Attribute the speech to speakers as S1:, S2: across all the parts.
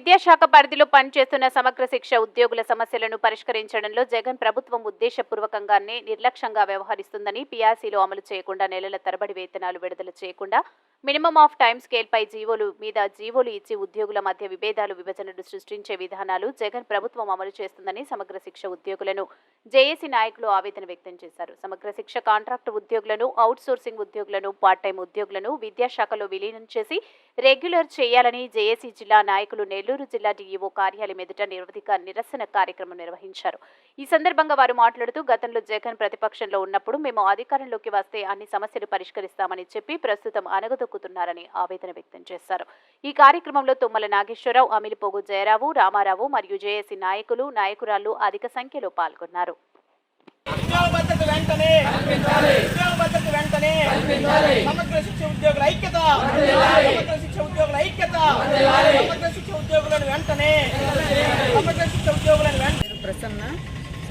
S1: విద్యాశాఖ పరిధిలో పనిచేస్తున్న సమగ్ర శిక్ష ఉద్యోగుల సమస్యలను పరిష్కరించడంలో జగన్ ప్రభుత్వం ఉద్దేశపూర్వకంగానే నిర్లక్ష్యంగా వ్యవహరిస్తుందని పీఆర్సీలో అమలు చేయకుండా నెలల తరబడి వేతనాలు విడుదల చేయకుండా మినిమం ఆఫ్ టైం స్కేల్ పై జీవోలు మీద జీవోలు ఇచ్చి ఉద్యోగుల మధ్య విభేదాలు విభజనలు సృష్టించే విధానాలు జగన్ ప్రభుత్వం అమలు చేస్తుందని సమగ్ర శిక్ష ఉద్యోగులను జేఏసీ నాయకులు ఆవేదన వ్యక్తం చేశారు. సమగ్ర శిక్ష కాంట్రాక్ట్ ఉద్యోగులను అవుట్సోర్సింగ్ ఉద్యోగులను పార్ట్ టైం ఉద్యోగులను విద్యాశాఖలో విలీనం చేసి రెగ్యులర్ చేయాలని జేఏసీ జిల్లా నాయకులు నెల్లూరు జిల్లా డీఈఓ కార్యాలయం ఎదుట నిరవధిక నిరసన కార్యక్రమం నిర్వహించారు. ఈ సందర్భంగా వారు మాట్లాడుతూ గతంలో జగన్ ప్రతిపక్షంలో ఉన్నప్పుడు మేము అధికారంలోకి వస్తే అన్ని సమస్యలు పరిష్కరిస్తామని చెప్పి ప్రస్తుతం అనగదు అనగదొక్కుతున్నారని ఆవేదన వ్యక్తం చేశారు. ఈ కార్యక్రమంలో తుమ్మల నాగేశ్వరరావు అమిలిపోగు జయరావు రామారావు మరియు జేఏసీ నాయకులు నాయకురాళ్ళు అధిక సంఖ్యలో పాల్గొన్నారు.
S2: వెంటనే వెంటనే సమగ్ర శిక్ష ఉద్యోగుల ఐక్యత. సమగ్ర శిక్ష ఉద్యోగుల ఐక్యత. సమగ్ర శిక్ష ఉద్యోగులను వెంటనే సమగ్ర శిక్ష ఉద్యోగులను వెంటనే
S3: నేను ప్రసన్న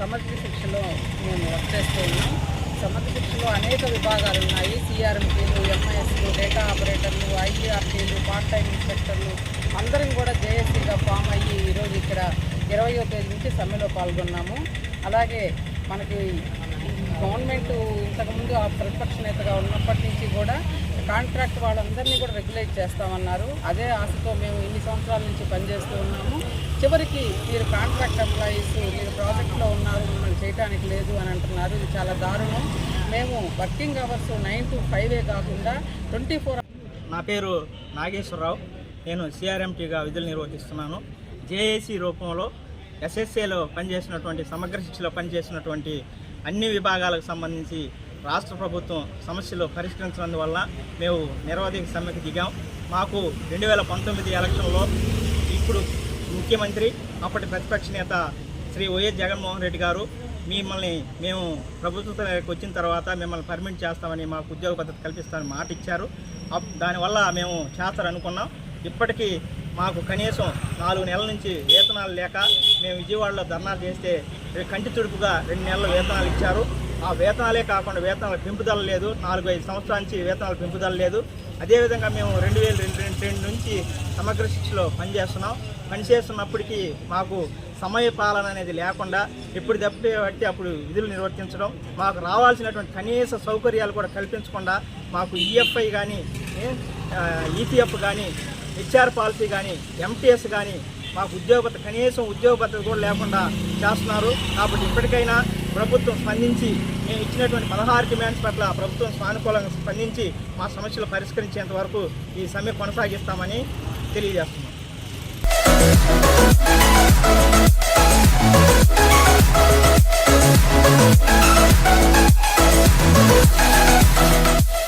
S3: సమగ్ర శిక్షలో మేము వర్క్ చేస్తూ ఉన్నాం. సమగ్ర అనేక విభాగాలు ఉన్నాయి. సిఆర్ఎంపీలు ఎంఐఎస్లు డేటా ఆపరేటర్లు ఐఆర్టీలు పార్ట్ టైం ఇన్స్పెక్టర్లు అందరం కూడా జేఎస్సీగా ఫామ్ అయ్యి ఈరోజు ఇక్కడ ఇరవయో తేదీ నుంచి సమ్మెలో పాల్గొన్నాము. అలాగే మనకి గవర్నమెంట్ ఇంతకుముందు ఆ ప్రతిపక్ష నేతగా ఉన్నప్పటి నుంచి కూడా కాంట్రాక్ట్ వాళ్ళందరినీ కూడా రెగ్యులేట్ చేస్తామన్నారు. అదే ఆశతో మేము ఇన్ని సంవత్సరాల నుంచి పనిచేస్తూ ఉన్నాము. చివరికి మీరు కాంట్రాక్ట్ ఎంప్లాయీస్ మీరు ప్రాజెక్ట్లో ఉన్నారు మిమ్మల్ని చేయడానికి లేదు అని అంటున్నారు. ఇది చాలా దారుణం. మేము వర్కింగ్ అవర్స్ నైన్ టు ఫైవే కాకుండా ట్వంటీ ఫోర్
S2: నా పేరు నాగేశ్వరరావు. నేను సిఆర్ఎంటీగా విధులు నిర్వహిస్తున్నాను. జేఏసీ రూపంలో ఎస్ఎస్ఏలో పనిచేసినటువంటి సమగ్ర శిక్షలో పనిచేసినటువంటి అన్ని విభాగాలకు సంబంధించి రాష్ట్ర ప్రభుత్వం సమస్యలు పరిష్కరించినందువల్ల మేము నిరవధిక సమ్మెకు దిగాం. మాకు రెండు వేల పంతొమ్మిది ఎలక్షన్లో ఇప్పుడు ముఖ్యమంత్రి అప్పటి ప్రతిపక్ష నేత శ్రీ వైఎస్ జగన్మోహన్ రెడ్డి గారు మిమ్మల్ని మేము ప్రభుత్వంకి వచ్చిన తర్వాత మిమ్మల్ని పర్మిట్ చేస్తామని మాకు ఉద్యోగ భద్రత కల్పిస్తామని మాట ఇచ్చారు. అప్- దానివల్ల మేము చేస్తారనుకున్నాం ఇప్పటికీ మాకు కనీసం నాలుగు నెలల నుంచి వేతనాలు లేక మేము విజయవాడలో ధర్నాలు చేస్తే కంటి తుడుపుగా రెండు నెలల వేతనాలు ఇచ్చారు. ఆ వేతనాలే కాకుండా వేతనాల పెంపుదల లేదు. నాలుగు ఐదు సంవత్సరాల నుంచి వేతనాల పెంపుదల లేదు. అదేవిధంగా మేము రెండు వేల రెండు రెండు నుంచి సమగ్ర శిక్షలో పనిచేస్తున్నాం. పనిచేస్తున్నప్పటికీ మాకు సమయ పాలన అనేది లేకుండా ఎప్పుడు తప్పితే బట్టి అప్పుడు విధులు నిర్వర్తించడం మాకు రావాల్సినటువంటి కనీస సౌకర్యాలు కూడా కల్పించకుండా మాకు ఈఎఫ్ఐ కానీ ఈపీఎఫ్ కానీ హెచ్ఆర్ పాలసీ కానీ ఎంటీఎస్ కానీ మాకు ఉద్యోగ కనీసం ఉద్యోగ భద్రత కూడా లేకుండా చేస్తున్నారు. కాబట్టి ఇప్పటికైనా ప్రభుత్వం స్పందించి మేము ఇచ్చినటువంటి పదహారు డిమాండ్స్ పట్ల ప్రభుత్వం సానుకూలంగా స్పందించి మా సమస్యలు పరిష్కరించేంత వరకు ఈ సమ్మె కొనసాగిస్తామని తెలియజేస్తున్నాం.